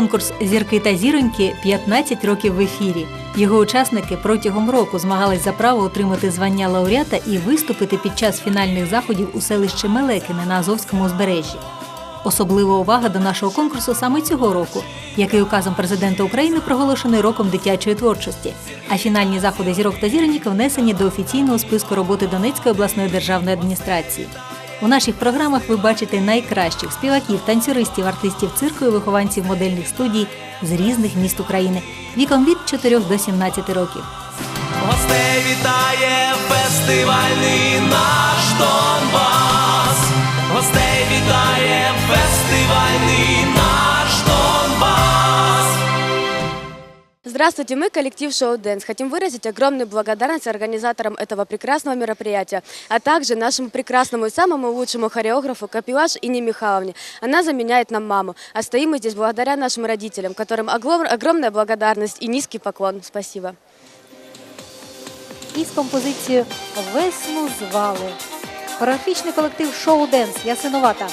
Конкурс Зірки та зіроньки 15 років в ефірі. Його учасники протягом року змагались за право отримати звання лауреата і виступити під час фінальних заходів у селищі Мелекине на Азовському узбережжі. Особлива увага до нашого конкурсу саме цього року, який указом президента України проголошений роком дитячої творчості. А фінальні заходи зірок та зіроньок внесені до офіційного списку роботи Донецької обласної державної адміністрації. У наших програмах ви бачите найкращих співаків, танцюристів, артистів цирку і вихованців модельних студій з різних міст України віком від 4 до 17 років. Гостей вітає фестивальний наш Донбас. Здравствуйте, мы коллектив Шоу Дэнс. Хотим выразить огромную благодарность организаторам этого прекрасного мероприятия, а также нашему прекрасному и самому лучшему хореографу Капилаш Ине Михайловне. Она заменяет нам маму. А стоим мы здесь благодаря нашим родителям, которым оглом- огромная благодарность и низкий поклон. Спасибо. із композицією Весну звали. Хореографічний колектив Шоу Денс Ясиновата.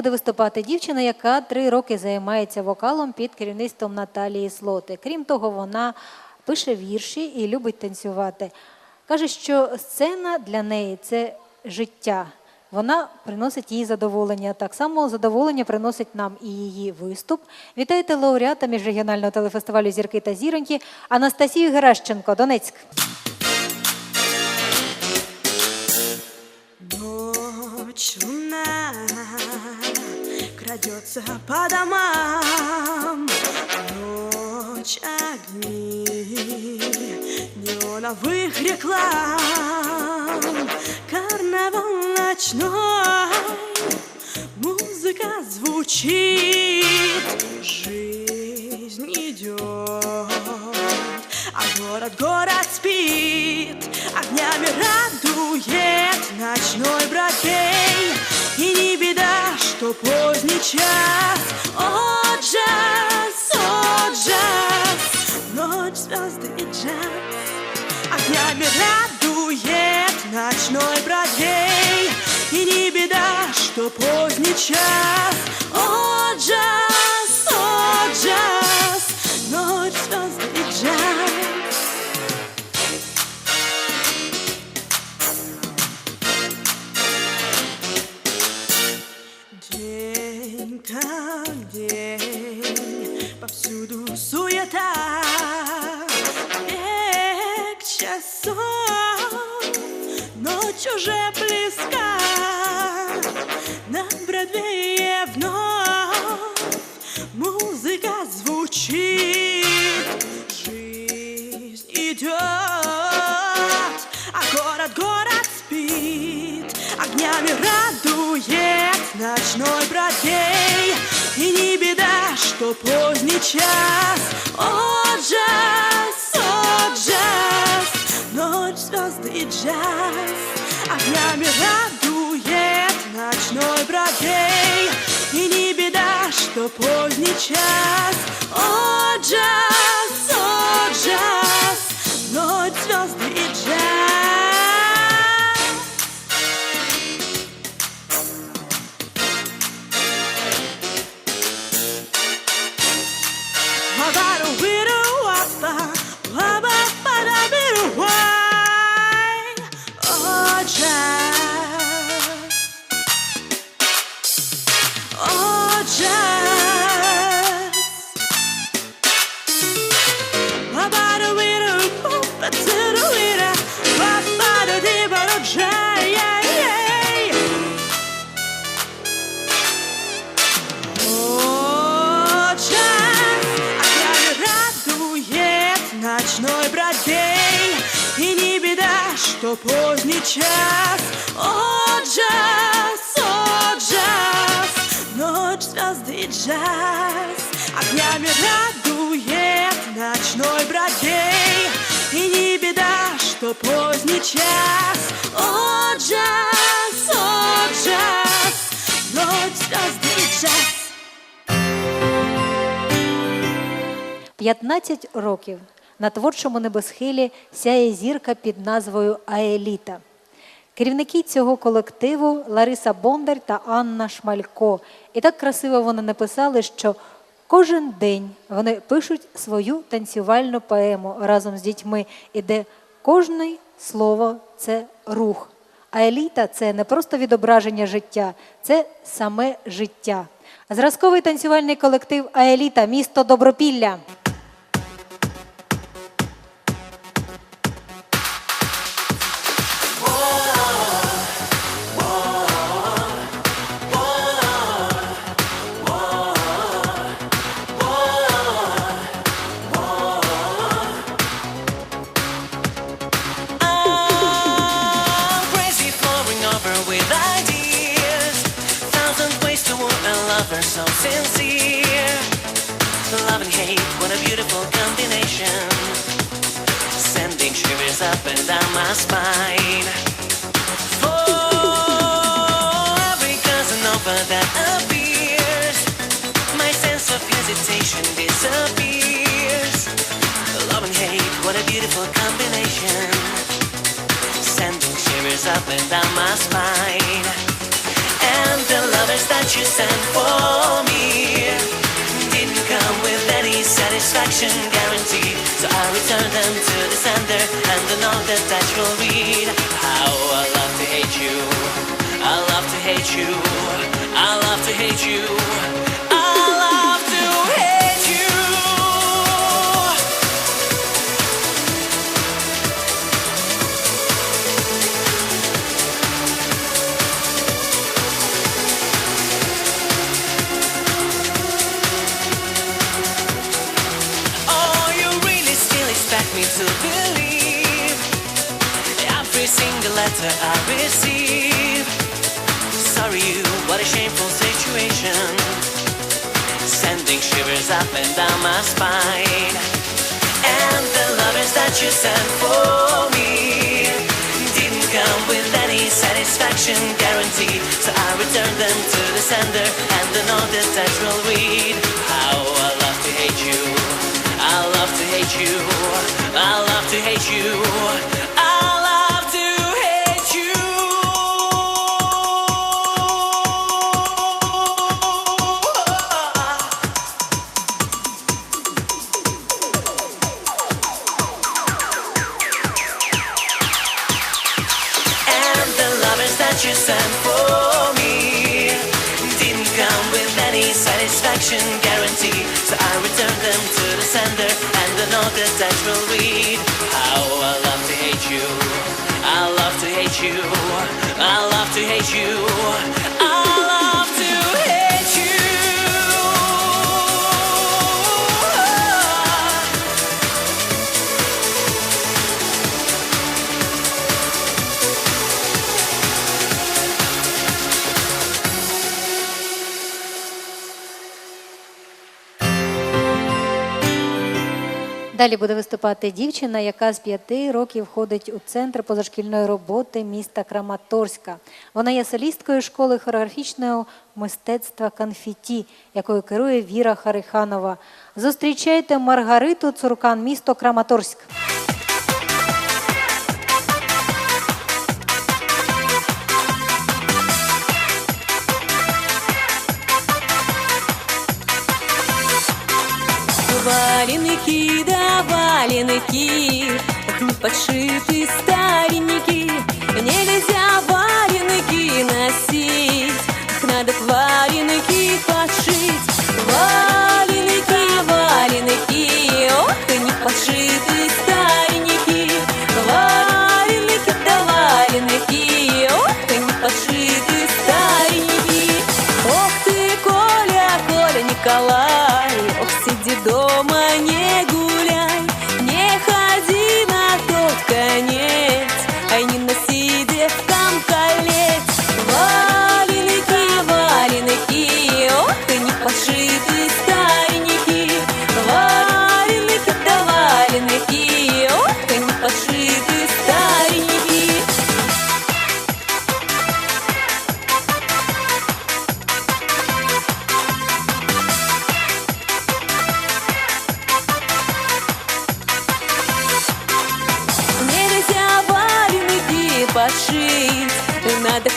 Буде виступати дівчина, яка три роки займається вокалом під керівництвом Наталії Слоти. Крім того, вона пише вірші і любить танцювати. Каже, що сцена для неї це життя. Вона приносить їй задоволення. Так само задоволення приносить нам і її виступ. Вітайте лауреата міжрегіонального телефестивалю Зірки та зіроньки Анастасію Геращенко, Донецьк. Крадется по домам, Ночь огни неоновых реклам, Карнавал ночной, музыка звучит, час, о, джаз, о, джаз, ночь, звезды и джаз. Огнями радует ночной Бродвей И не беда, что поздний час уже близка На Бродвее вновь Музыка звучит Жизнь идет А город, город спит. Огнями радует Ночной бродвей И не беда, что поздний час. О, джаз, о, джаз. Ночь, звезды и джаз Огнями радует Ночной бродей. И не беда, что поздний час. О, джаз, о, джаз. Ночь, звезды и джаз что поздний час. О, джаз, о, джаз Ночь, звезды джаз. Огнями радует ночной бродвей И не беда, что поздний час. О, джаз, о, джаз Ночь, звезды джаз. 15 років на творчому небосхилі сяє зірка під назвою Аеліта. Керівники цього колективу Лариса Бондар та Анна Шмалько. І так красиво вони написали, що кожен день вони пишуть свою танцювальну поему разом з дітьми, і де кожне слово це рух. А еліта це не просто відображення життя, це саме життя. Зразковий танцювальний колектив Аеліта, місто Добропілля. Lover so sincere. Love and hate, what a beautiful combination. Sending shivers up and down my spine. For every cousin over that appears, my sense of hesitation disappears. Love and hate, what a beautiful combination sending shivers up and down my spine. You sent for me didn't come with any satisfaction guarantee. So I returned them to the sender and will read. How I love to hate you. I love to hate you. I receive? Sorry, you, what a shameful situation. Sending shivers up and down my spine. And the lovers that you sent for me didn't come with any satisfaction guarantee. So I returned them to the sender and the note that that will read. How I love to hate you. I love to hate you. I love to hate you. you sent for me didn't come with any satisfaction guarantee. So I returned them to the sender, and the note that text will read. How I love to hate you. I love to hate you. I love to hate you. Далі буде виступати дівчина, яка з п'яти років ходить у центр позашкільної роботи міста Краматорська. Вона є солісткою школи хореографічного мистецтва конфіті, якою керує Віра Хариханова. Зустрічайте Маргариту Цуркан, місто Краматорськ. Валеники да валеники, ох, не подшиты старенькие.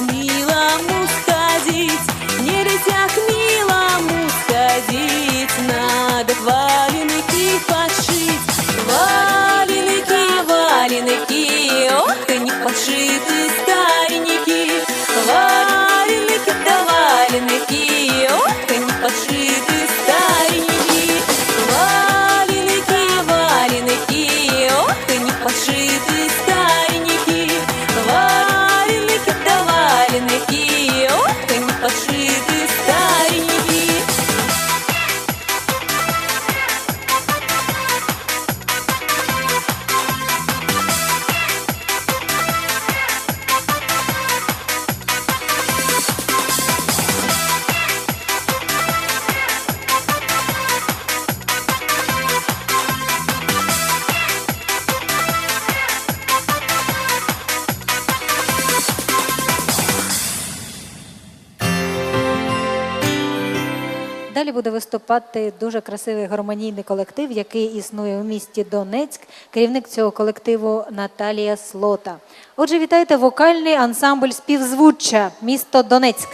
me. Далі буде виступати дуже красивий гармонійний колектив, який існує у місті Донецьк. Керівник цього колективу Наталія Слота. Отже, вітайте вокальний ансамбль співзвуччя місто Донецьк.